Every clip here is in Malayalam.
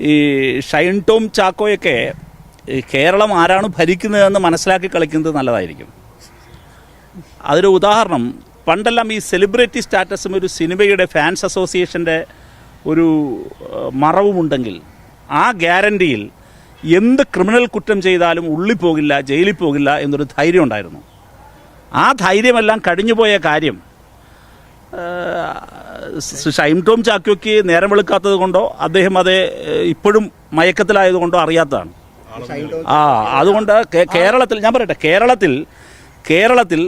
ഈ ഷൈൻ ടോം ചാക്കോയൊക്കെ കേരളം ആരാണ് ഭരിക്കുന്നതെന്ന് മനസ്സിലാക്കി കളിക്കുന്നത് നല്ലതായിരിക്കും. അതൊരു ഉദാഹരണം. പണ്ടെല്ലാം ഈ സെലിബ്രിറ്റി സ്റ്റാറ്റസും ഒരു സിനിമയുടെ ഫാൻസ് അസോസിയേഷന്റെ ഒരു മറവുമുണ്ടെങ്കിൽ ആ ഗ്യാരണ്ടിയിൽ എന്ത് ക്രിമിനൽ കുറ്റം ചെയ്താലും ഉള്ളിൽ പോകില്ല ജയിലിൽ പോകില്ല എന്നൊരു ധൈര്യം ഉണ്ടായിരുന്നു. ആ ധൈര്യമെല്ലാം കഴിഞ്ഞുപോയ കാര്യം ഷൈം ടോം ചാക്കോയ്ക്ക് നേരം വെളുക്കാത്തത് കൊണ്ടോ അദ്ദേഹം അത് ഇപ്പോഴും ഇപ്പോഴും മയക്കത്തിലായതുകൊണ്ടോ അറിയാത്തതാണ്. ആ അതുകൊണ്ട് കേരളത്തിൽ ഞാൻ പറയട്ടെ കേരളത്തിൽ കേരളത്തിൽ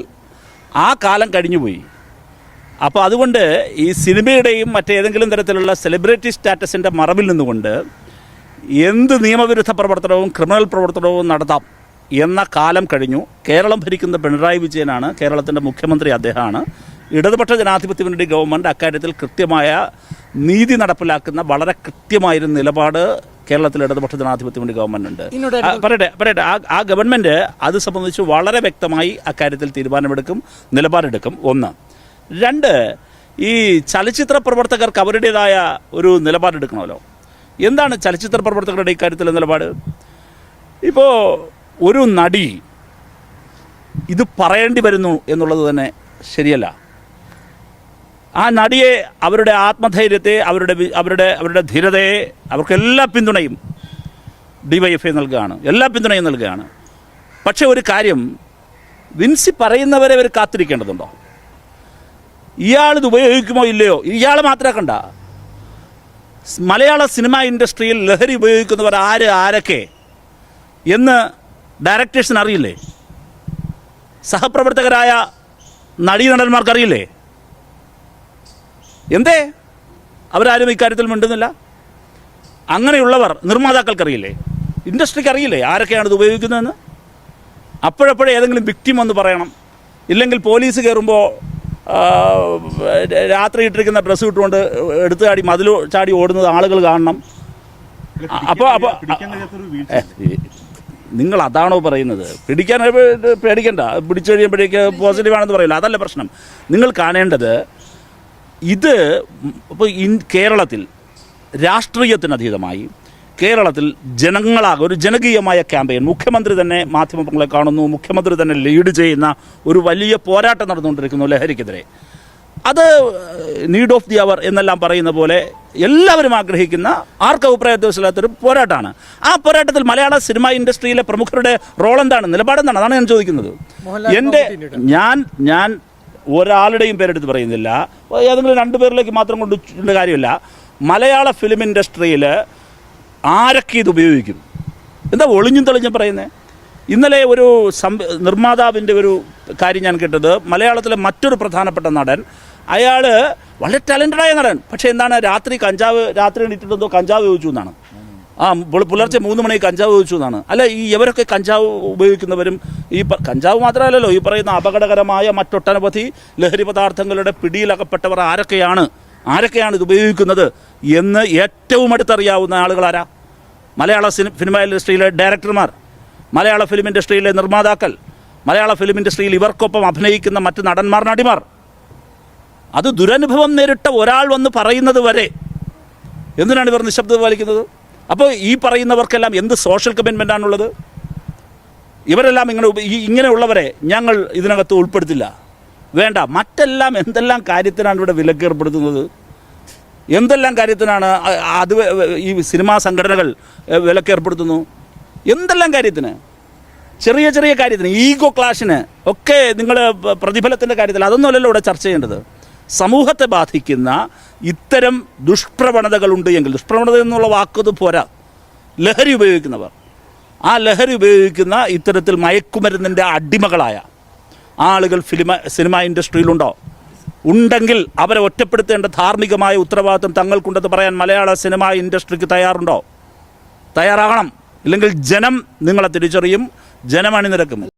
ആ കാലം കഴിഞ്ഞുപോയി. അപ്പോൾ അതുകൊണ്ട് ഈ സിനിമയുടെയും മറ്റേതെങ്കിലും തരത്തിലുള്ള സെലിബ്രിറ്റി സ്റ്റാറ്റസിന്റെ മറവിൽ നിന്നുകൊണ്ട് എന്ത് നിയമവിരുദ്ധ പ്രവർത്തനവും ക്രിമിനൽ പ്രവർത്തനവും നടത്താം എന്ന കാലം കഴിഞ്ഞു. കേരളം ഭരിക്കുന്ന പിണറായി വിജയനാണ് കേരളത്തിന്റെ മുഖ്യമന്ത്രി അദ്ദേഹമാണ്. ഇടതുപക്ഷ ജനാധിപത്യ മുന്നണി ഗവൺമെന്റ് അക്കാര്യത്തിൽ കൃത്യമായ നീതി നടപ്പിലാക്കുന്ന വളരെ കൃത്യമായൊരു നിലപാട് കേരളത്തിലെ ഇടതുപക്ഷ ജനാധിപത്യ മുന്നണി ഗവൺമെന്റ് ഉണ്ട്. പറയട്ടെ പറയട്ടെ. ആ ആ ഗവൺമെന്റ് അത് സംബന്ധിച്ച് വളരെ വ്യക്തമായി അക്കാര്യത്തിൽ തീരുമാനമെടുക്കും നിലപാടെടുക്കും. ഒന്ന്. രണ്ട് ഈ ചലച്ചിത്ര പ്രവർത്തകർക്ക് അവരുടേതായ ഒരു നിലപാടെടുക്കണമല്ലോ. എന്താണ് ചലച്ചിത്ര പ്രവർത്തകരുടെ ഇക്കാര്യത്തിലെ നിലപാട്? ഇപ്പോൾ ഒരു നടി ഇത് പറയേണ്ടി വരുന്നു എന്നുള്ളത് തന്നെ ശരിയല്ല. ആ നടിയെ അവരുടെ ആത്മധൈര്യത്തെ അവരുടെ അവരുടെ അവരുടെ ധീരതയെ അവർക്ക് എല്ലാ പിന്തുണയും ഡിവൈഎഫ്ഐ നൽകുകയാണ്. എല്ലാ പിന്തുണയും നൽകുകയാണ്. പക്ഷേ ഒരു കാര്യം വിൻസി പറയുന്നവരെ അവർ കാത്തിരിക്കേണ്ടതുണ്ടോ? ഇയാളിത് ഉപയോഗിക്കുമോ ഇല്ലയോ? ഇയാൾ മാത്രമാക്കണ്ട മലയാള സിനിമ ഇൻഡസ്ട്രിയിൽ ലഹരി ഉപയോഗിക്കുന്നവർ ആര് ആരൊക്കെ എന്ന് ഡയറക്ടേഴ്സിന് അറിയില്ലേ സഹപ്രവർത്തകരായ നടീ അറിയില്ലേ എന്തേ? അവരാരും ഇക്കാര്യത്തിൽ മിണ്ടുന്നില്ല. അങ്ങനെയുള്ളവർ നിർമ്മാതാക്കൾക്കറിയില്ലേ? ഇൻഡസ്ട്രിക്ക് അറിയില്ലേ ആരൊക്കെയാണ് ഇത് ഉപയോഗിക്കുന്നതെന്ന്? അപ്പോഴപ്പോഴേ ഏതെങ്കിലും വിക്റ്റിം എന്ന് പറയണം. ഇല്ലെങ്കിൽ പോലീസ് കയറുമ്പോൾ രാത്രി ഇട്ടിരിക്കുന്ന ഡ്രസ്സ് ഇട്ടുകൊണ്ട് എടുത്തു ചാടി മതിൽ ചാടി ഓടുന്നത് ആളുകൾ കാണണം. അപ്പോൾ അപ്പോൾ നിങ്ങൾ അതാണോ പറയുന്നത്? പിടിക്കാൻ പേടിക്കണ്ട. പിടിച്ചു കഴിയുമ്പോഴേക്ക് പോസിറ്റീവ് ആണെന്ന് പറയില്ല. അതല്ല പ്രശ്നം. നിങ്ങൾ കാണേണ്ടത് ഇത് ഇപ്പോൾ ഇൻ കേരളത്തിൽ രാഷ്ട്രീയത്തിനതീതമായി കേരളത്തിൽ ജനങ്ങളാകെ ഒരു ജനകീയമായ ക്യാമ്പയിൻ. മുഖ്യമന്ത്രി തന്നെ മാധ്യമങ്ങളെ കാണുന്നു മുഖ്യമന്ത്രി തന്നെ ലീഡ് ചെയ്യുന്ന ഒരു വലിയ പോരാട്ടം നടന്നുകൊണ്ടിരിക്കുന്നു ലഹരിക്കെതിരെ. അത് നീഡ് ഓഫ് ദി അവർ എന്നെല്ലാം പറയുന്ന പോലെ എല്ലാവരും ആഗ്രഹിക്കുന്ന ആർക്ക് അഭിപ്രായത്തില്ലാത്തൊരു പോരാട്ടമാണ് ആ പോരാട്ടത്തിൽ മലയാള സിനിമ ഇൻഡസ്ട്രിയിലെ പ്രമുഖരുടെ റോൾ എന്താണ്? നിലപാടെന്താണ്? അതാണ് ഞാൻ ചോദിക്കുന്നത്. എന്റെ ഞാൻ ഞാൻ ഒരാളുടെയും പേരെടുത്ത് പറയുന്നില്ല. ഏതെങ്കിലും രണ്ടു പേരിലേക്ക് മാത്രം കൊണ്ടുള്ള കാര്യമില്ല. മലയാള ഫിലിം ഇൻഡസ്ട്രിയിൽ ആരൊക്കെ ഇത് ഉപയോഗിക്കും? എന്താ ഒളിഞ്ഞും തെളിഞ്ഞും പറയുന്നത് ഇന്നലെ ഒരു നിർമ്മാതാവിന്റെ ഒരു കാര്യം ഞാൻ കേട്ടത്. മലയാളത്തിലെ മറ്റൊരു പ്രധാനപ്പെട്ട നടൻ. അയാൾ വളരെ ടാലന്റഡായ നടൻ. പക്ഷേ എന്താണ് രാത്രി കഞ്ചാവ് രാത്രി എണീറ്റിട്ടെന്തോ കഞ്ചാവ് ചോദിച്ചു എന്നാണ്. ആ പുല- പുലർച്ചെ മൂന്ന് മണിക്ക് കഞ്ചാവ് ചോദിച്ചു എന്നാണ്. അല്ല ഈ ഇവരൊക്കെ കഞ്ചാവ് ഉപയോഗിക്കുന്നവരും ഈ കഞ്ചാവ് മാത്രമല്ലല്ലോ ഈ പറയുന്ന അപകടകരമായ മറ്റൊട്ടനവധി ലഹരി പദാർത്ഥങ്ങളുടെ പിടിയിലകപ്പെട്ടവർ ആരൊക്കെയാണ്? ആരൊക്കെയാണ് ഇത് ഉപയോഗിക്കുന്നത്? എന്ന് ഏറ്റവും അടുത്തറിയാവുന്ന ആളുകളാരാ മലയാള സിനി ഫിലിം ഇൻഡസ്ട്രിയിലെ ഡയറക്ടർമാർ മലയാള ഫിലിം ഇൻഡസ്ട്രിയിലെ നിർമ്മാതാക്കൾ മലയാള ഫിലിം ഇൻഡസ്ട്രിയിൽ ഇവർക്കൊപ്പം അഭിനയിക്കുന്ന മറ്റ് നടന്മാർ നടിമാർ. അത് ദുരനുഭവം നേരിട്ട ഒരാൾ വന്ന് പറയുന്നത് വരെ. എന്തിനാണ് ഇവർ നിശബ്ദത പാലിക്കുന്നത്? അപ്പോൾ ഈ പറയുന്നവർക്കെല്ലാം എന്ത് സോഷ്യൽ കമ്മിറ്റ്മെന്റ് ആണുള്ളത്? ഇവരെല്ലാം ഇങ്ങനെ ഇങ്ങനെയുള്ളവരെ ഞങ്ങൾ ഇതിനകത്ത് ഉൾപ്പെടുത്തില്ല. വേണ്ട മറ്റെല്ലാം എന്തെല്ലാം കാര്യത്തിനാണ് ഇവിടെ വിലക്കേർപ്പെടുത്തുന്നത് എന്തെല്ലാം കാര്യത്തിനാണ് അത് ഈ സിനിമാ സംഘടനകൾ വിലക്കേർപ്പെടുത്തുന്നു എന്തെല്ലാം കാര്യത്തിന്? ചെറിയ ചെറിയ കാര്യത്തിന് ഈഗോ ക്ലാഷിന് ഒക്കെ നിങ്ങൾ പ്രതിഫലത്തിന്റെ കാര്യത്തിൽ അതൊന്നുമല്ലല്ലോ ഇവിടെ ചർച്ച ചെയ്യേണ്ടത്. സമൂഹത്തെ ബാധിക്കുന്ന ഇത്തരം ദുഷ്പ്രവണതകളുണ്ട് എങ്കിൽ ദുഷ്പ്രവണത എന്നുള്ള വാക്കത് പോരാ. ലഹരി ഉപയോഗിക്കുന്നവർ. ആ ലഹരി ഉപയോഗിക്കുന്ന ഇത്തരത്തിൽ മയക്കുമരുന്നിന്റെ അടിമകളായ ആളുകൾ ഫിലിമ സിനിമ ഇൻഡസ്ട്രിയിലുണ്ടോ? ഉണ്ടെങ്കിൽ അവരെ ഒറ്റപ്പെടുത്തേണ്ട ധാർമ്മികമായ ഉത്തരവാദിത്വം തങ്ങൾക്കുണ്ടെന്ന് പറയാൻ മലയാള സിനിമ ഇൻഡസ്ട്രിക്ക് തയ്യാറുണ്ടോ? തയ്യാറാകണം. ഇല്ലെങ്കിൽ ജനം നിങ്ങളെ തിരിച്ചറിയും ജനം അണിനിരക്കും